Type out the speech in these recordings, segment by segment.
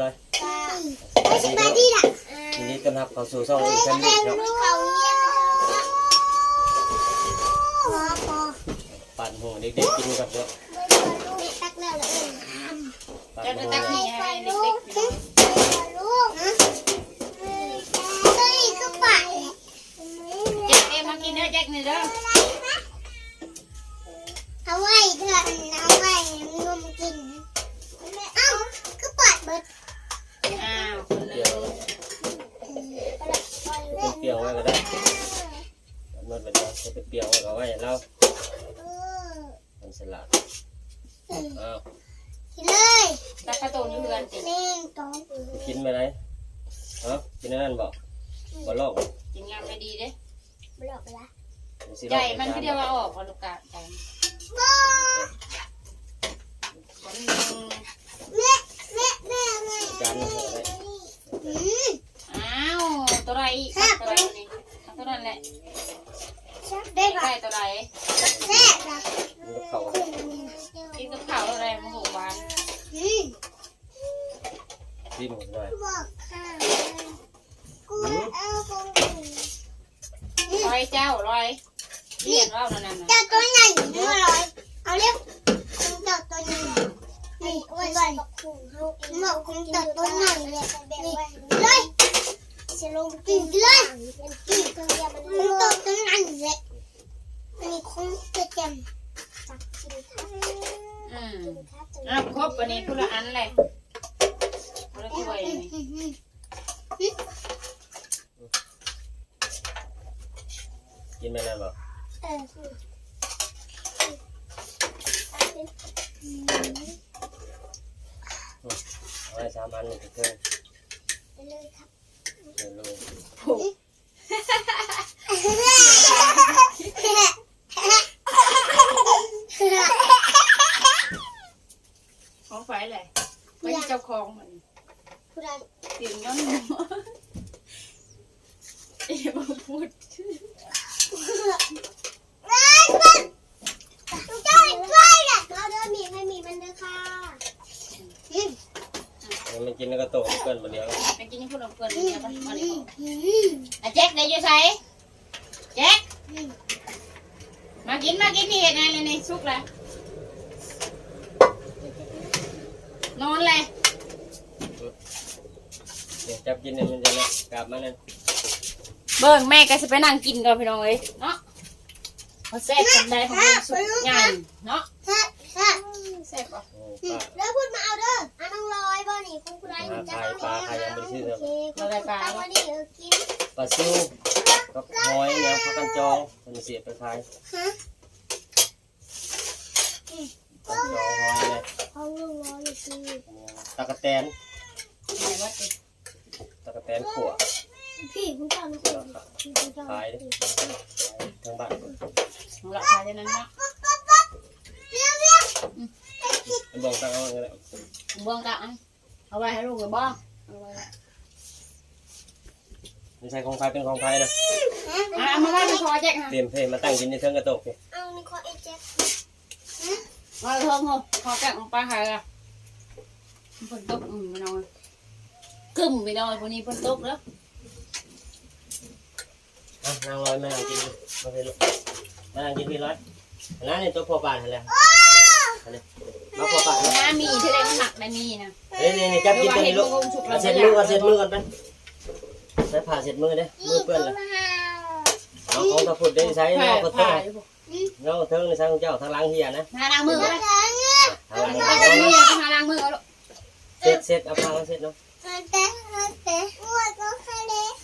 เลยไปสบายดีล่ะทีนี้ต้อนรับเข้าสู่ช่องอีกชั้นหนึ่งครับเขาเรียนพอพอปั่นหัวเด็กๆกินกันเยอะตักแล้วเลยปั่นจะหัจะวตักนี่ให้เด็กลูกนะเฮ้ยก็ไปๆแจ็คเอ็มมากินเด้อแจ็คนี่เด้อเอาไว้เถอะเอาไว้นมกิน เอ้าก็ปล่อยเบิด อ้าวคนเล เปรี้ ย ยว เปรี้ยวไว้ก็ได้มันเป็นจะเป็นเปรี้ยวไว้ก็ไว้แล้วมันสลัดอ้าวกินเลยตักกระตูนอยู่เพื่อนติแม่งต้องกินไปไหนฮะกินอันนั่นบอกบ่ลอกกินงามไม่ดีเด้บล็อกละสิลใจอกมันก็เดียวว่าออกพอลูกกาใจ บ้า คน แม่แม่แม่แม่ จานนึงเลย อืม อ้าวตัวไร ตัวไรนี่ตัวนั้นแหละได้ก่อได้นตัวไรแซ่บละมันก็เข้ากินกับข้าวอะไรมะหูหวานอืมที่หมดเลยบอกค่ะกูเอาคงร้อยเจ้าร้อยเรียนว่านั่นน่ะเจ้าตัวใหญ่เมื่อไรเอาเร็วคงเจ้าตัวใหญ่นี่อ้วนเลยเหมาะคงเจ้าตัวใหญ่เลยนี่เลย จะลงกินเลยมันกินคงเจ้าตัวใหญ่เลยอันนี้คงจะเจ็มจับกินค่ะอืมอะครบวันนี้คุณละอันเลยคนละถ้วยนี่กินไปนั่นบอกเออเอาไว้สามอันนี่ก็คือไปเลยครับ เดี๋ยวลูก ของไฟเลยไม่ใช่เจ้าของมัน ผู้ใด เสียงย้อนหัวเอ๊ะมาพูด ร้านมันลูกเจ้าอีกด้วยอะเอาเด้อมีให้มีมันเด้อค่ะอืม เดี๋ยวมันกินแล้วก็โตเกินมาเดียว ไปกินนี่พูดลงเกินเนี่ยมันมันอะแจ็คได้อยู่ใส่แจ็คมากินมากินนี่เห็นไงเลยนี่สุกเลยนอนเลยเดี๋ยวจับกินเนี่ยมันจะเนี่ยกลับมาเนี่ยเบิ่งแม่ก็จะไปนั่งกินก่อนพี่น้องเอ้ยเนาะพอแซ่บคนใดของมันสุกใหญ่เนาะฮะฮะ ลาซิวกับหอยเนี่ยพักกันจองมันเสียไปขายฮะกันจองหอยเนี่ยเอาลุงลอยอยู่คือตะกะแตนไหนวะติตะกะแตนขั่วพี่คุณเจ้าลูกคุณเจ้าขายทั้งบ้านของราคาเท่านั้นเนาะเรียวเรียวมันบอกตั้งเอาไว้เลยเบิ่งกะเอาเอาไว้ให้ลูกเลยบ่เอาไว้ละ ไม่ใช่ของใครเป็นของใครนะอะเอามาไว้ในคอแจ็คฮะเตรียมเพลมาตั้งกินในเทิงกระตกเนี่ยเอานี่ขอเอ็นเจ็บเอาเพิ่มเพิ่มคอแจ็คของปลาหายอะฝนตกอืมไม่นอนกึ่มไม่นอนวันนี้ฝนตกแล้วอะนางลอยมานั่งกินมาเลยลูกมานั่งกินพี่ร้อยนั่นนี่ตัวพ่อป่านอะไรอะไรมาพ่อป่านนะน้ามีที่ไรมันหนักนะมีนะเฮ้ยนี่จับกินตัวนี้ลูกเอาเสร็จมือเอาเสร็จมือก่อนไป ใช้ผ่าเสร็จมือเด้มือเปื้อนเลยเอาของตะพุดได้ใช้ผ่าเงากระเทิผ่างอยู่เงากระเทิงในใช้ของเจ้าทางล้างเฮียนะมาล้างมือก็ได้ทางล้างไปเฮีกันยนี่ไปมาล้างมือเอาลูกเสร็จเสร็จเอาผ้ามาเสร็จเนาะแต่แต่อ้วนก็แค่เล็ก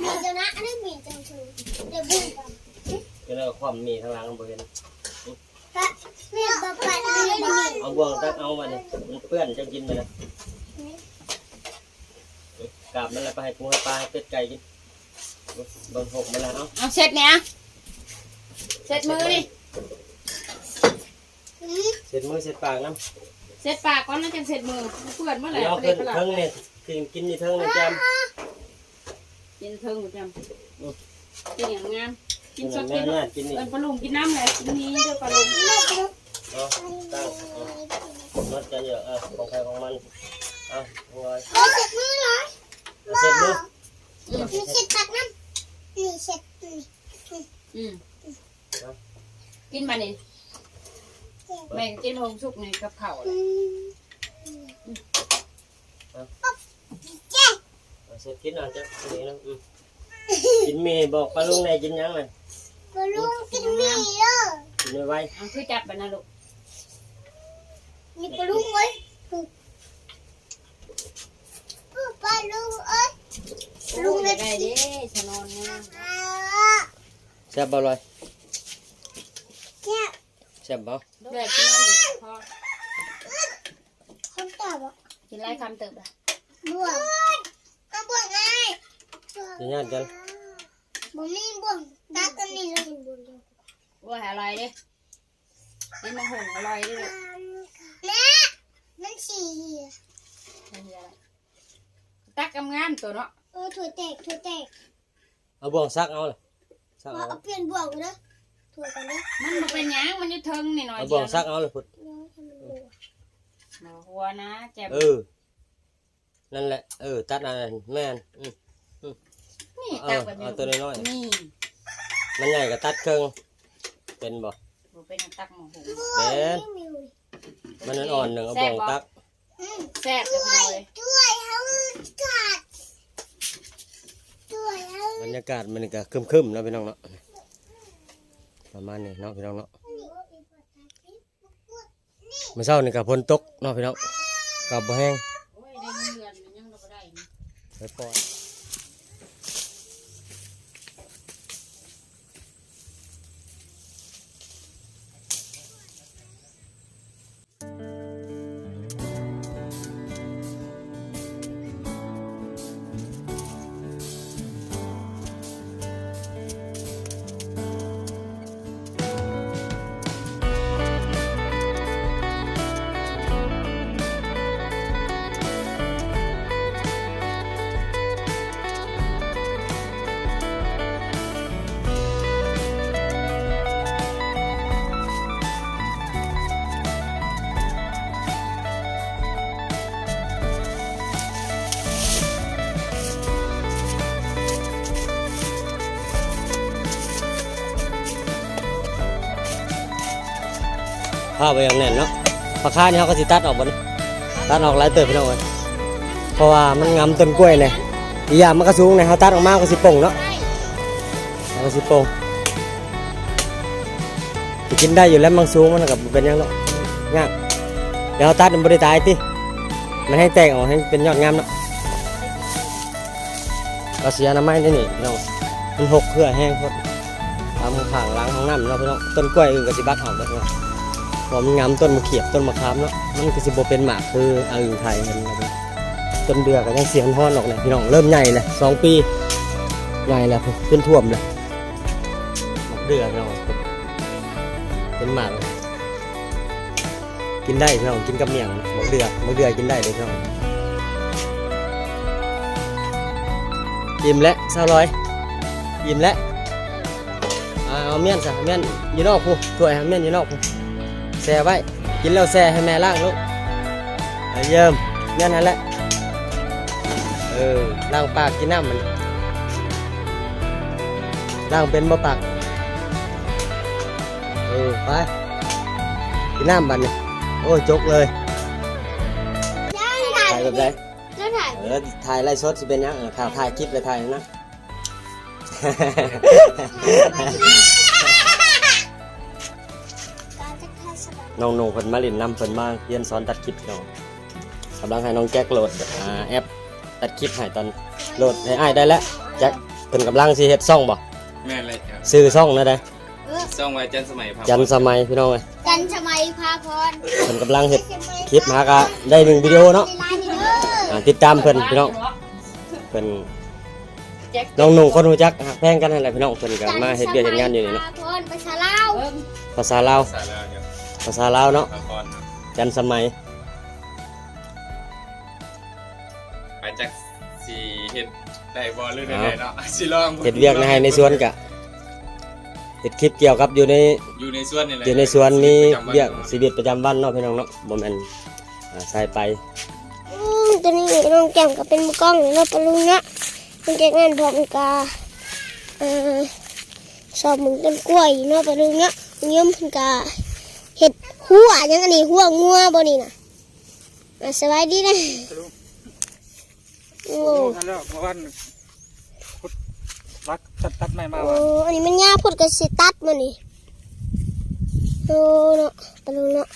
มีเจ้านะอันนี้มีจังคือเดี๋ยวบุ้งกันก็เลยความมีทางล้างบริเวณเรียกปะปะเรียกมีเอาบ่วงตั้งเอามาเนี่ยมันเปื้อนจะกินไปนะ กลับมันแล้วไปให้ปูให้ปลาให้เป็ดไก่กินบนหกมันแล้วเอาเอาเสร็จเนี่ยเสร็จมือนี่เสร็จมือเสร็จปากน้ำเสร็จปากก่อนแล้วจะเสร็จมือเปื่อนเมื่อไหร่เอาเด็ขึ้กนปลาเทิงเนี่ยกินกินนี่เทิงเนี่ยแจมกินเทิงหมดจำกินอย่างงามกิกินนสดแม่กินน่ากินนี่เอินปลาลุงกินน้ำเลยกินนี้เด้อปลาลุงเอาตั้งเอามัดกันเยอะอะของใครของมันอะงอยโอ้เจ็บมือเหรอ เอาเสร็จมือมีเช็ดตักน้ำนี่เช็ดนี่อืมกินมานี่แม่งกินหงสุกนี่กับข้าวอืเลยมเจ๊เอาเสร็จกินอะจ้ะนี่นะอืมกินเมย์บอกปลาลุงไหนกินยังไงปลุงกินมีเด้อกินไว้ไว้เอาคือจับไปนะลูกมีปลุงไว้ ปลุงเอ้ยลูกได้เด้ชะนอนเนี่ยแซ่บบ่ลอยเจ๊แซ่บบ่เด็กกินมาหนึ่งพอคนตอบอะกินไรคำเติบละบ่วงเอาบ่วงไงกินยังกันบ่มีบ่วงตักกันนี่เลยบ่วงว่าอร่อยเด้กินมาหงอร่อยเด้ลูกแม่มันฉี่ไม่มีอะไร ตักกำงามตัวเนาะเออถั่วแตกถั่วแตกเอาบ่วงซักเอาเลยซักว่าเอาเอาเปลี่ยนบ่วงเด้อถั่วกันเด้อมันบ่เป็นหยังมันอยู่เทิงนี่หน่อยเอาเดีบ่ยววงซักเอาเลยพุดน้องทำมันดูหมอหัวนะแจ็บเออนั่นแหละเออตัดอันนั้นแม่นอืมนี่เอตักอแบบนี้เอาตัวน้อยนี่ๆมันใหญ่ก็ตัดครึ่งเป็นบ่บ่เป็นตักหมอหงแม่นไม่มีเลยมันอ่อนๆหนึ่งเอาบ่วงตักอืม แซ่บจังเลยช่วยเขากัดช่วยเขาบรรยากาศมันก็ครึมๆเนาะพี่น้องเนาะประมาณนี้เนาะพี่น้องเนาะเมื่อเช้านี่ก็ฝนตกเนาะพี่น้องกับบ่แห้งโอ้ยได้เงินเดือนมันยังบ่ได้นี่ไปปล่อย ข้าวไปอย่างแน่นเนาะปลาคานี่เขาก็สิตัดออกบนตัดออกหลายเติบพี่น้องเอ้ยเพราะว่ามันงำต้นกล้วยเลยอีกอย่างมันก็สูงเลยเขาตัดออกมาก็สิโป่งเนาะก็สิโป่งกินได้อยู่แล้วมันสูงมันก็บ่เป็นยังเนาะยากเดี๋ยวเขาตัดมันบ่ได้ตายติมันให้แตกออกให้เป็นยอดงามเนาะก็เสียน้ำไม้นี่นี่พี่น้องมันหกเพื่อแห้งพดตามข้างล้างห้องน้ำเนาะพี่น้องต้นกล้วยอื่นก็สิบัดออกแล้วเนาะ พอมันงามต้นมะเขียบต้นมะขามเนาะมันก็สิบ่เป็นหมากคืออันอื่นไทยเห็นไหมครับต้นเดือก็ยังเสียงฮ้อนออกเลยพี่น้องเริ่มใหญ่เลยสองปีใหญ่แล้วเป็นท่วมเลยหมะเดือพี่น้องเป็นหมากกินได้พี่น้องกินกับเมี่ยงหมะเดือหมะเดือกินได้เลยพี่น้องอิ่มแล้วเศร้าร้อยอิ่มแล้วเอาเมียนซะเมียนอยู่นอกพูถ้วยเอาเมียนอยู่นอกพู แช่ไว้ กินแล้วแช่ให้แม่ล้างลูกเอาเยิ่มนั่นนั่นแหละเออล้างปากกินน้ำมันล้างเป็นบ่ปากเออไปกินน้ำบัดนี่โอ้ยจกเลยย่างถ่ายถ่ายแบบไหนแล้วถ่ายเออถ่ายไล่สดสิเป็นยังเออถ่ายถ่ายคลิปเลยถ่ายนะ น้องหนุ่งเพิ่นมาเล่นนำเพิ่นมาเรียนสอนตัดคลิปพี่น้องกำลังให้น้องแจ็คโหลดอ่าแอปตัดคลิปให้ตอนโหลดให้อ้ายได้แล้วแจ็คเพิ่นกำลังสิเฮ็ดซ่องบ่แม่นเลยครับซื้อซ่องนะได้เออซ่องไว้จันสมัยพาจันสมัยพี่น้องเอ้ยกันสมัยพาพรเพิ่นกำลังเฮ็ดคลิปหากะได้หนึ่งวิดีโอเนาะในร้านนี้เด้อ อ่าติดตามเพิ่นพี่น้องเพิ่นแจ็คน้องหนุ่งคนรู้จักหักแพงกันนั่นแหละพี่น้องเพิ่นก็มาเฮ็ดเวียกเฮ็ดงานอยู่นี่เนาะพาพรประชาลาวเบิ่งภาษาลาว สาราเนี่ย ภาษาลาวเนาะละครนะจันสมัยไปจากสีเห็ดได้บอลหรือได้เนาะสิลองเฮ็ดเวียกในให้ในสวนกะเฮ็ดคลิปเกี่ยวกับอยู่ในอยู่ในสวนนี่แหละอยู่ในสวนมีประจำเวียกวันชีวิตประจำวันเนาะพี่น้องเนาะบ่แม่นอ่าใส่ไปอืมตัวนี้น้องแก้มก็เป็นมือกล้องเนาะปะลุงเนาะมันจะงานพร้อมกาเอ่อสอบมึงต้นกล้วยเนาะปะลุงเนาะมึงยมเพิ่นกาเห็ดหัวยังอันนี้หัวงัวบ่นี่น่ะอะสบายดีนะโอ้โอ้ทันแล้วเมื่อวันพุดรักตัดตัดไม่มาโอ้ว่ะอันนี้มันยาพูดกับสิตัดมานี่โอ้เนาะปะลุงเนาะ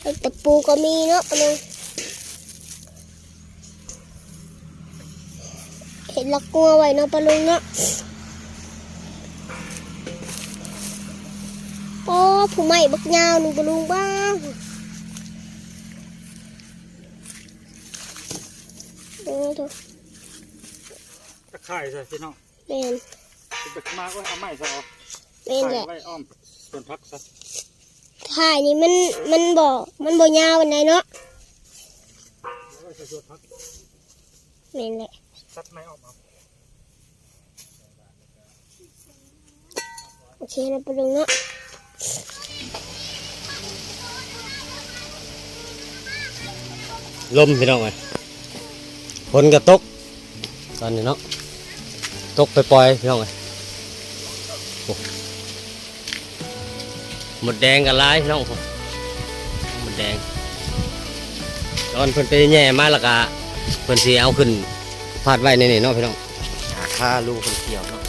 ไอ้ตะปูก็มีเนาะปะลุงเห็ดลักงัวไว้เนาะปะลุงเนาะ โอ้ผู้ใหม่บักยาวหนึ่งปะลุงบ้างโอ้โถตะไคร่ใช่พี่น้องแม่นไปมาก็เอาไม้ซะเอาแม่นแหไข่ละไว้อ้อมส่วนพักซะถ่ายนี่มันมันบ่มันบ่ยาววันไหนเนาะเอาไว้ใส่ส่วนพักแม่นแหละตัดไม่ออกเอาโอเคนะปะลุงเนาะ ลมพี่น้องเอ้ยฝนก็ตกตอนนี้เนาะตกไปปล่อยพี่น้องเอ้ยโอ้หมดแดงกันลายพี่น้องหมดแดงตอนเพิ่นไปแย่มาแล้วก็เพิ่นสิเอาขึ้นพาดไว้ในนี่เนาะพี่น้องหาค่าลูกเพิ่นเกี่ยวเนาะ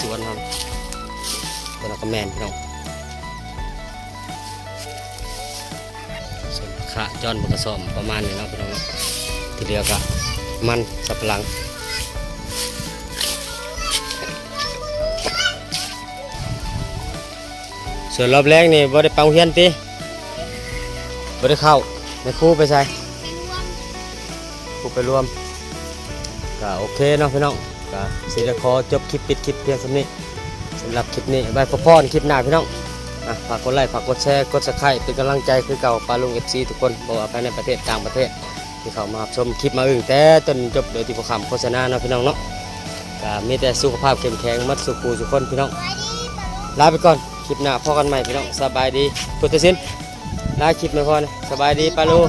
สวนครับเพิ่นเอาก็แมนพี่น้องส่วนขาจอนบกระสอมประมาณนี้เนาะพี่น้องเนาะทีเดียวก็มันสับหลังส่วนรอบแรกนี่บ่ได้ปโรงเรียนติบ่ได้เข้าในครูไปใส่ครูไปรวมก็โอเคเนาะพี่น้อง ก็สิได้ขอจบคลิปปิดคลิปเพียงเท่านี้สำหรับคลิปนี้ไว้พอพอนคลิปหน้าพี่น้องอะฝากกดไลค์ฝากกดแชร์กด subscribe เป็นกำลังใจคือเก่าปลาลุง FC ทุกคนบอกว่าภายในประเทศต่างประเทศ ที่เขามาชมคลิปมาอึ่งแต่จนจบโดยที่พวกคำโฆษณาเนาะพี่น้องเนาะก็มีแต่สุขภาพเข้มแข็งมัดสุขูสุขคนพี่น้องลาไปก่อนคลิปหน้าพอกันใหม่พี่น้องสบายดีพุทธศิลป์ลาคลิปไม่พอนะสบายดีปลาลุง